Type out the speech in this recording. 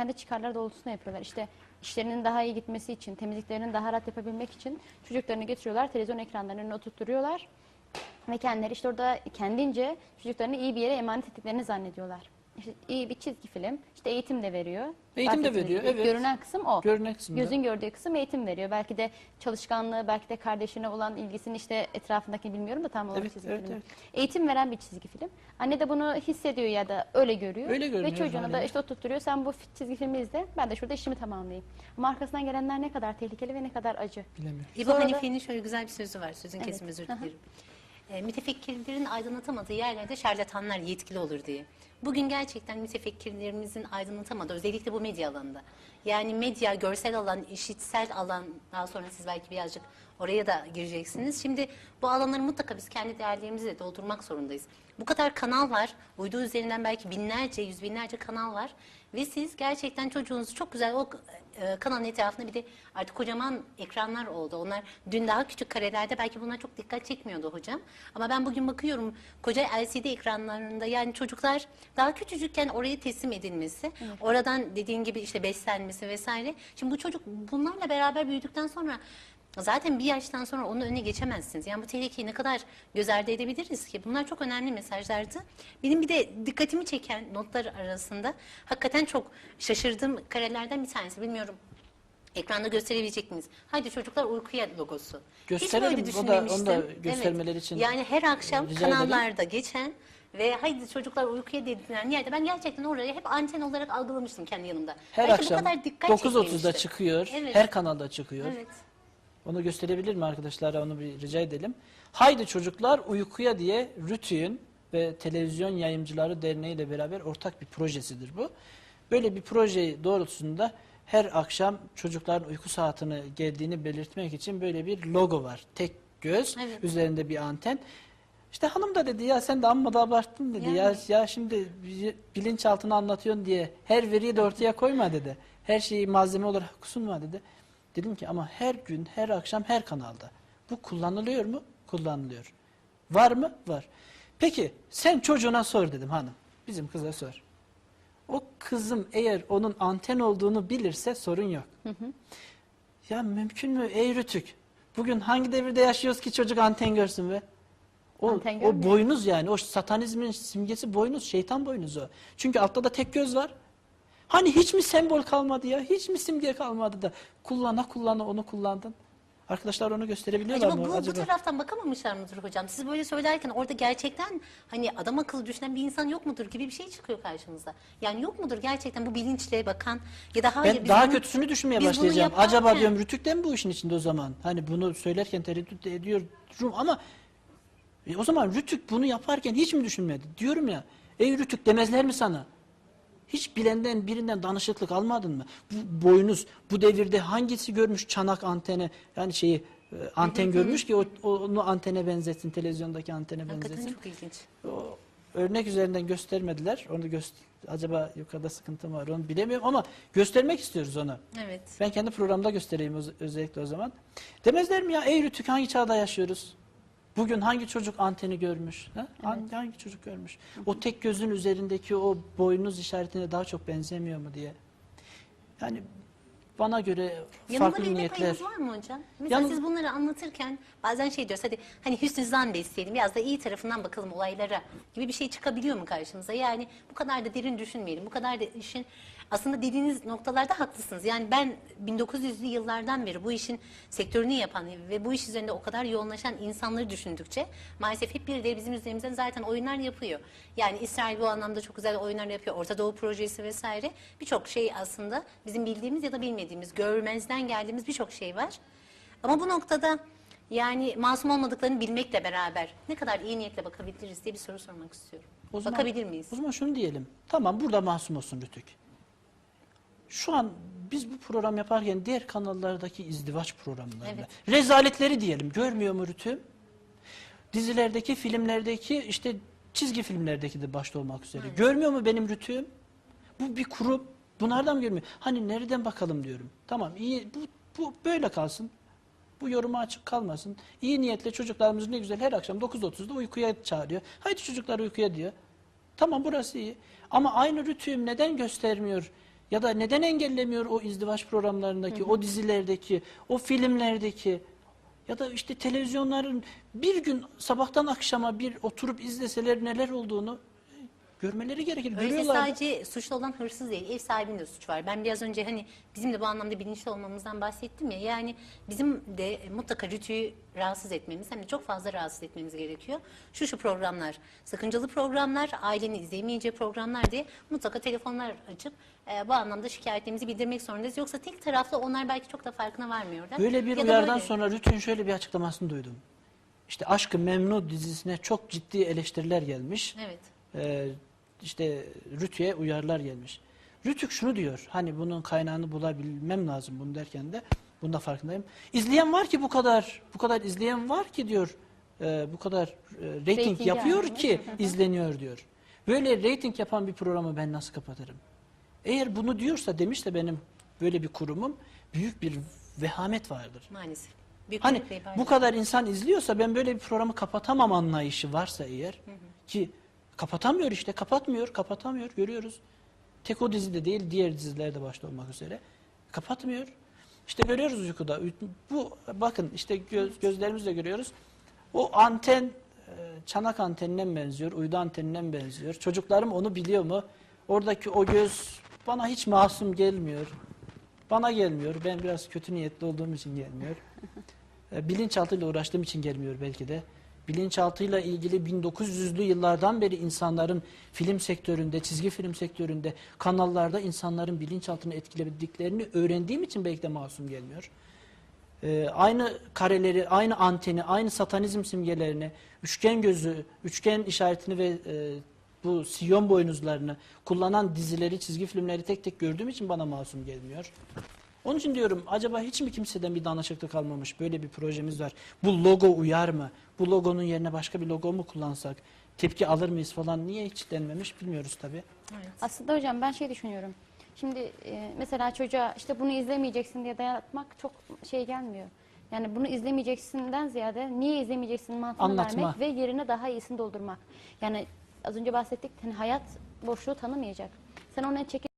kendi çıkarları doğrultusunda yapıyorlar. İşte işlerinin daha iyi gitmesi için, temizliklerini daha rahat yapabilmek için çocuklarını getiriyorlar, televizyon ekranlarının önüne oturtturuyorlar. Ve kendileri işte orada kendince çocuklarını iyi bir yere emanet ettiklerini zannediyorlar. İşte iyi bir çizgi film, işte eğitim de veriyor. Eğitim de veriyor, evet. Görünen kısım o. Görünen kısımda. Gözün gördüğü kısım eğitim veriyor. Belki de çalışkanlığı, belki de kardeşine olan ilgisini işte etrafındaki bilmiyorum da tam olarak Evet, çizgi evet, film. evet. Eğitim veren bir çizgi film. Anne de bunu hissediyor ya da öyle görüyor. Öyle Ve görünüyor çocuğuna da haliyle. işte oturtuyor. Sen bu çizgi filmi izle. Ben de şurada işimi tamamlayayım. Ama arkasından gelenler ne kadar tehlikeli ve ne kadar acı. Bilemiyorum. İbo Sonra da- Hanife'nin şöyle güzel bir sözü var. Sözün Evet. kesim özür dilerim. E, mütefekkirlerin aydınlatamadığı yerlerde şarlatanlar yetkili olur diye. Bugün gerçekten mütefekkirlerimizin aydınlatamadığı özellikle bu medya alanında. Yani medya, görsel alan, işitsel alan daha sonra siz belki birazcık oraya da gireceksiniz. Şimdi bu alanları mutlaka biz kendi değerlerimizle doldurmak zorundayız. Bu kadar kanal var. Uydu üzerinden belki binlerce, yüz binlerce kanal var. Ve siz gerçekten çocuğunuzu çok güzel o e, kanalın etrafında bir de artık kocaman ekranlar oldu. Onlar dün daha küçük karelerde belki bunlar çok dikkat çekmiyordu hocam. Ama ben bugün bakıyorum koca LCD ekranlarında yani çocuklar daha küçücükken oraya teslim edilmesi, oradan dediğin gibi işte beslenmesi vesaire. Şimdi bu çocuk bunlarla beraber büyüdükten sonra Zaten bir yaştan sonra onun önüne geçemezsiniz. Yani bu tehlikeyi ne kadar göz ardı edebiliriz ki? Bunlar çok önemli mesajlardı. Benim bir de dikkatimi çeken notlar arasında hakikaten çok şaşırdığım karelerden bir tanesi. Bilmiyorum ekranda gösterebilecek miyiz? Haydi çocuklar uykuya logosu. Gösterelim. Hiç böyle da- onu düşünmemiştim. da göstermeleri için Yani her akşam rica ederim. kanallarda geçen ve haydi çocuklar uykuya dedilen yerde ben gerçekten orayı hep anten olarak algılamıştım kendi yanımda. Her Belki akşam kadar dikkat 9.30'da çekmemişti. çıkıyor. Evet. Her kanalda çıkıyor. Evet. Onu gösterebilir mi arkadaşlara onu bir rica edelim. Haydi çocuklar uykuya diye Rütü'nün ve Televizyon Yayımcıları Derneği ile beraber ortak bir projesidir bu. Böyle bir proje doğrultusunda her akşam çocukların uyku saatini geldiğini belirtmek için böyle bir logo var. Tek göz, Evet. üzerinde bir anten. İşte hanım da dedi ya sen de amma da abarttın dedi. Ya Yani. ya şimdi bi- bilinçaltına anlatıyorsun diye her veriyi de ortaya koyma dedi. Her şeyi malzeme olarak sunma dedi. Dedim ki ama her gün, her akşam, her kanalda. Bu kullanılıyor mu? Kullanılıyor. Var mı? Var. Peki sen çocuğuna sor dedim hanım. Bizim kıza sor. O kızım eğer onun anten olduğunu bilirse sorun yok. Ya mümkün mü ey Rütük? Bugün hangi devirde yaşıyoruz ki çocuk anten görsün be? O, o boynuz yani. O satanizmin simgesi boynuz. Şeytan boynuzu. Çünkü altta da tek göz var. Hani hiç mi sembol kalmadı ya? Hiç mi simge kalmadı da kullana kullana onu kullandın? Arkadaşlar onu gösterebiliyorlar Acaba mı? bu, bu taraftan bakamamışlar mıdır hocam? Siz böyle söylerken orada gerçekten hani adam akıllı düşünen bir insan yok mudur gibi bir şey çıkıyor karşımıza. Yani yok mudur gerçekten bu bilinçle bakan ya da hayır ben daha bunu- kötüsünü düşünmeye başlayacağım. yaparken- Acaba diyorum Rütük de mi bu işin içinde o zaman? Hani bunu söylerken tereddüt ediyorum ama e, o zaman Rütük bunu yaparken hiç mi düşünmedi? Diyorum ya ey Rütük demezler mi sana? Hiç bilenden birinden danışıklık almadın mı? Bu boynuz bu devirde hangisi görmüş çanak antene yani şeyi e, anten görmüş ki o, onu antene benzetsin televizyondaki antene Hakikaten benzetsin. çok ilginç. O örnek üzerinden göstermediler. Onu göster acaba yukarıda sıkıntı mı var onu bilemiyorum ama göstermek istiyoruz onu. Evet. Ben kendi programda göstereyim öz- özellikle o zaman. Demezler mi ya ey Rütük hangi çağda yaşıyoruz? Bugün hangi çocuk anteni görmüş? Ha? Hangi, hangi çocuk görmüş? O tek gözün üzerindeki o boynuz işaretine daha çok benzemiyor mu diye. Yani bana göre Yanında farklı bilme niyetler. payınız var mı hocam? Mesela Yalnız- siz bunları anlatırken bazen şey diyoruz hadi hani hüsnü zan besleyelim biraz da iyi tarafından bakalım olaylara gibi bir şey çıkabiliyor mu karşımıza? Yani bu kadar da derin düşünmeyelim. Bu kadar da işin aslında dediğiniz noktalarda haklısınız. Yani ben 1900'lü yıllardan beri bu işin sektörünü yapan ve bu iş üzerinde o kadar yoğunlaşan insanları düşündükçe maalesef hep birileri bizim üzerimizden zaten oyunlar yapıyor. Yani İsrail bu anlamda çok güzel oyunlar yapıyor. Orta Doğu projesi vesaire. Birçok şey aslında bizim bildiğimiz ya da bilmediğimiz, görmezden geldiğimiz birçok şey var. Ama bu noktada yani masum olmadıklarını bilmekle beraber ne kadar iyi niyetle bakabiliriz diye bir soru sormak istiyorum. O zaman- Bakabilir miyiz? O zaman şunu diyelim. Tamam burada masum olsun Rütük. Şu an biz bu program yaparken diğer kanallardaki izdivaç programlarında Evet. rezaletleri diyelim. Görmüyor mu Rütüm? Dizilerdeki, filmlerdeki, işte çizgi filmlerdeki de başta olmak üzere. Görmüyor mu benim Rütüm? Bu bir kurum. Bunlardan mı görmüyor? Hani nereden bakalım diyorum. Tamam iyi bu, bu böyle kalsın. Bu yoruma açık kalmasın. İyi niyetle çocuklarımız ne güzel her akşam 9.30'da uykuya çağırıyor. Haydi çocuklar uykuya diyor. Tamam burası iyi. Ama aynı rütüğüm neden göstermiyor Ya da neden engellemiyor o izdivaç programlarındaki, o dizilerdeki, o filmlerdeki ya da işte televizyonların bir gün sabahtan akşama bir oturup izleseler neler olduğunu görmeleri gerekir. Da. sadece suçlu olan hırsız değil, ev sahibinin de suç var. Ben biraz önce hani bizim de bu anlamda bilinçli olmamızdan bahsettim ya. Yani bizim de mutlaka rütüyü rahatsız etmemiz, hem de çok fazla rahatsız etmemiz gerekiyor. Şu şu programlar, sakıncalı programlar, ailenin izleyemeyeceği programlar diye mutlaka telefonlar açıp e, bu anlamda şikayetlerimizi bildirmek zorundayız. Yoksa tek taraflı onlar belki çok da farkına varmıyorlar. Böyle bir Ya da uyardan böyle. sonra Rütü'nün şöyle bir açıklamasını duydum. İşte Aşkı Memnu dizisine çok ciddi eleştiriler gelmiş. Evet. Ee, işte Rütü'ye uyarılar gelmiş. Rütük şunu diyor. Hani bunun kaynağını bulabilmem lazım bunu derken de bunda farkındayım. İzleyen var ki bu kadar bu kadar izleyen var ki diyor. e, bu kadar e, rating Rating yapıyor gelmiş. ki izleniyor diyor. Böyle rating yapan bir programı ben nasıl kapatırım? Eğer bunu diyorsa demişse benim böyle bir kurumum büyük bir vehamet vardır. Maalesef. Büyük Hani bu kadar insan izliyorsa ben böyle bir programı kapatamam anlayışı varsa eğer ki kapatamıyor işte kapatmıyor kapatamıyor görüyoruz. Tek o dizide değil diğer dizilerde başta olmak üzere kapatmıyor. İşte görüyoruz uykuda. Bu bakın işte göz, gözlerimizle görüyoruz. O anten e, çanak anteninden benziyor, uydu anteninden benziyor. Çocuklarım onu biliyor mu? Oradaki o göz bana hiç masum gelmiyor. Bana gelmiyor. Ben biraz kötü niyetli olduğum için gelmiyor. E, Bilinçaltıyla uğraştığım için gelmiyor belki de. Bilinçaltıyla ilgili 1900'lü yıllardan beri insanların film sektöründe, çizgi film sektöründe, kanallarda insanların bilinçaltını etkilediklerini öğrendiğim için belki de masum gelmiyor. E, aynı kareleri, aynı anteni, aynı satanizm simgelerini, üçgen gözü, üçgen işaretini ve e, bu siyon boynuzlarını kullanan dizileri, çizgi filmleri tek tek gördüğüm için bana masum gelmiyor. Onun için diyorum acaba hiç mi kimseden bir danışıklık almamış? Böyle bir projemiz var. Bu logo uyar mı? Bu logonun yerine başka bir logo mu kullansak? Tepki alır mıyız falan? Niye hiç denmemiş bilmiyoruz tabii. Aslında hocam ben şey düşünüyorum. Şimdi e, mesela çocuğa işte bunu izlemeyeceksin diye dayatmak çok şey gelmiyor. Yani bunu izlemeyeceksinden ziyade niye izlemeyeceksin mantığını Anlatma. vermek ve yerine daha iyisini doldurmak. Yani az önce bahsettik hani hayat boşluğu tanımayacak. Sen ona çekip